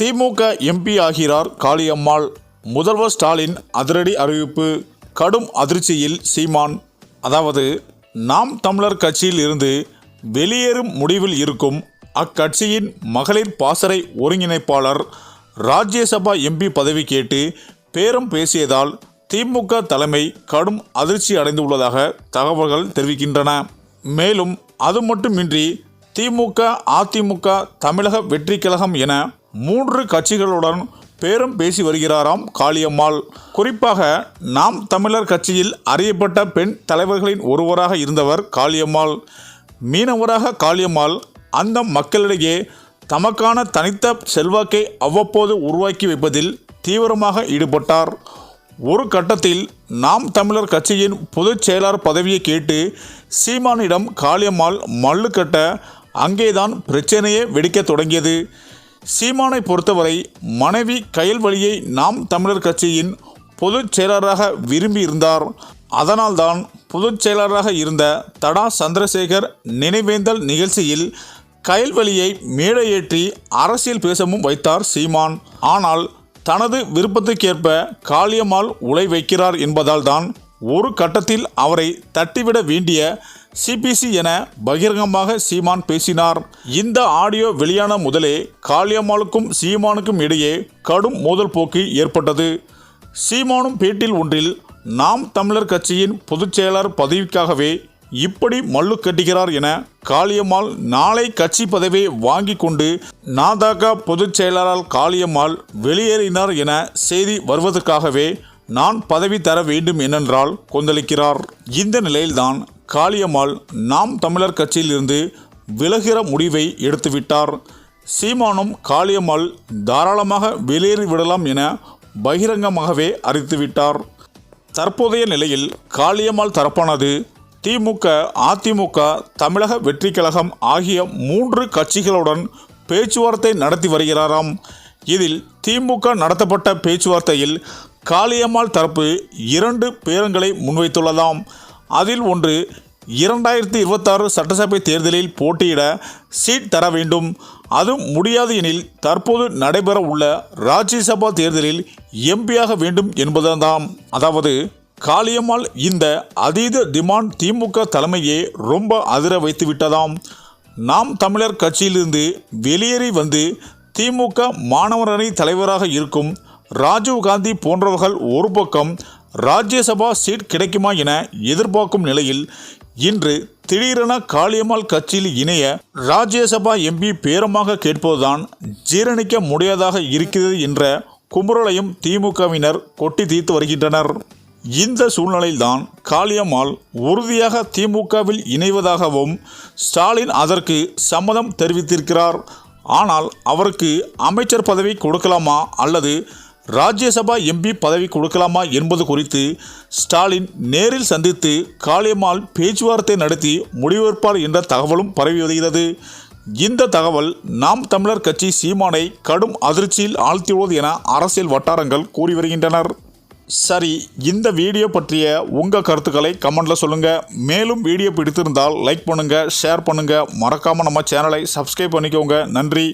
திமுக MP ஆகிறார் காளியம்மாள். முதல்வர் ஸ்டாலின் அதிரடி அறிவிப்பு. கடும் அதிர்ச்சியில் சீமான். அதாவது நாம் தமிழர் கட்சியில் இருந்து வெளியேறும் முடிவில் இருக்கும் அக்கட்சியின் மகளிர் பாசறை ஒருங்கிணைப்பாளர் ராஜ்யசபா எம்பி பதவி கேட்டு பேரம் பேசியதால் திமுக தலைமை கடும் அதிர்ச்சி அடைந்துள்ளதாக தகவல்கள் தெரிவிக்கின்றன. மேலும் அது மட்டுமின்றி திமுக அதிமுக தமிழக வெற்றி கழகம் என மூன்று கட்சிகளுடன் பேரம் பேசி வருகிறாராம் காளியம்மாள். குறிப்பாக நாம் தமிழர் கட்சியில் அறியப்பட்ட பெண் தலைவர்களின் ஒருவராக இருந்தவர் காளியம்மாள். மீனவராக காளியம்மாள் அந்த மக்களிடையே தமக்கான தனித்த செல்வாக்கை அவ்வப்போது உருவாக்கி வைப்பதில் தீவிரமாக ஈடுபட்டார். ஒரு கட்டத்தில் நாம் தமிழர் கட்சியின் பொதுச் செயலாளர் பதவியை கேட்டு சீமானிடம் காளியம்மாள் மல்லுக்கட்ட அங்கேதான் பிரச்சனையே வெடிக்கத் தொடங்கியது. சீமானை பொறுத்தவரை மனைவி கயல்வழியை நாம் தமிழர் கட்சியின் பொதுச் செயலாளராக விரும்பியிருந்தார் அதனால்தான் பொதுச் செயலாளராக இருந்த தடா சந்திரசேகர் நினைவேந்தல் நிகழ்ச்சியில் கயல்வழியை மேடையேற்றி அரசியல் பேசவும் வைத்தார் சீமான். ஆனால் தனது விருப்பத்துக்கேற்ப காளியம்மாள் உலை வைக்கிறார் என்பதால் தான் ஒரு கட்டத்தில் அவரை தட்டிவிட வேண்டிய சிபிசி என பகிரங்கமாக சீமான் பேசினார். இந்த ஆடியோ வெளியான முதலே காளியம்மாளுக்கும் சீமானுக்கும் இடையே கடும் மோதல் போக்கு ஏற்பட்டது. சீமானும் பேட்டில் ஒன்றில் நாம் தமிழர் கட்சியின் பொதுச்செயலாளர் பதவிக்காகவே இப்படி மல்லு கட்டுகிறார் என காளியம்மாள் நாளை கட்சி பதவியை வாங்கி கொண்டு நாதாகா பொதுச் செயலாளர் காளியம்மாள் வெளியேறினார் என செய்தி வருவதற்காகவே நான் பதவி தர வேண்டும் என்னென்றால் கொந்தளிக்கிறார். இந்த நிலையில்தான் காளியம்மாள் நாம் தமிழர் கட்சியிலிருந்து விலகிற முடிவை எடுத்துவிட்டார். சீமானும் காளியம்மாள் தாராளமாக வெளியேறி விடலாம் என பகிரங்கமாகவே அறிவித்துவிட்டார். தற்போதைய நிலையில் காளியம்மாள் தரப்பானது திமுக அதிமுக தமிழக வெற்றி கழகம் ஆகிய மூன்று கட்சிகளுடன் பேச்சுவார்த்தை நடத்தி வருகிறாராம். இதில் திமுக நடத்தப்பட்ட பேச்சுவார்த்தையில் காளியம்மாள் தரப்பு இரண்டு பேரங்களை முன்வைத்துள்ளதாம். அதில் ஒன்று இரண்டாயிரத்தி இருபத்தாறு சட்டசபை தேர்தலில் போட்டியிட சீட் தர வேண்டும். அது முடியாது எனில் தற்போது நடைபெற உள்ள ராஜ்யசபா தேர்தலில் எம்பியாக வேண்டும் என்பதுதான். அதாவது காளியம்மாள் இந்த அதீத டிமாண்ட் திமுக தலைமையே ரொம்ப அதிர வைத்து விட்டதாம். நாம் தமிழர் கட்சியிலிருந்து வெளியேறி வந்து திமுக மாணவர் அணி தலைவராக இருக்கும் ராஜீவ் காந்தி போன்றவர்கள் ஒரு பக்கம் ராஜ்யசபா சீட் கிடைக்குமா என எதிர்பார்க்கும் நிலையில் இன்று திடீரென காளியம்மாள் கட்சியில் இணைய ராஜ்யசபா எம்பி பேரமாக கேட்பதுதான் ஜீரணிக்க முடியாதாக இருக்கிறது என்ற குமுறலையும் திமுகவினர் கொட்டி தீர்த்து வருகின்றனர். இந்த சூழ்நிலையில்தான் காளியம்மாள் உறுதியாக திமுகவில் இணைவதாகவும் ஸ்டாலின் அதற்கு சம்மதம் தெரிவித்திருக்கிறார். ஆனால் அவருக்கு அமைச்சர் பதவி கொடுக்கலாமா அல்லது ராஜ்யசபா எம்பி பதவி கொடுக்கலாமா என்பது குறித்து ஸ்டாலின் நேரில் சந்தித்து காளியம்மாள் பேச்சுவார்த்தை நடத்தி முடிவெடுப்பார் என்ற தகவலும் பரவி வருகிறது. இந்த தகவல் நாம் தமிழர் கட்சி சீமானை கடும் அதிர்ச்சியில் ஆழ்த்தியுள்ளது என அரசியல் வட்டாரங்கள் கூறி வருகின்றனர். சரி இந்த வீடியோ பற்றிய உங்கள் கருத்துக்களை கமெண்ட்டில் சொல்லுங்கள் மேலும் வீடியோ பிடித்திருந்தால் லைக் பண்ணுங்கள் ஷேர் பண்ணுங்கள் மறக்காமல் நம்ம சேனலை சப்ஸ்கிரைப் பண்ணிக்கோங்க. நன்றி.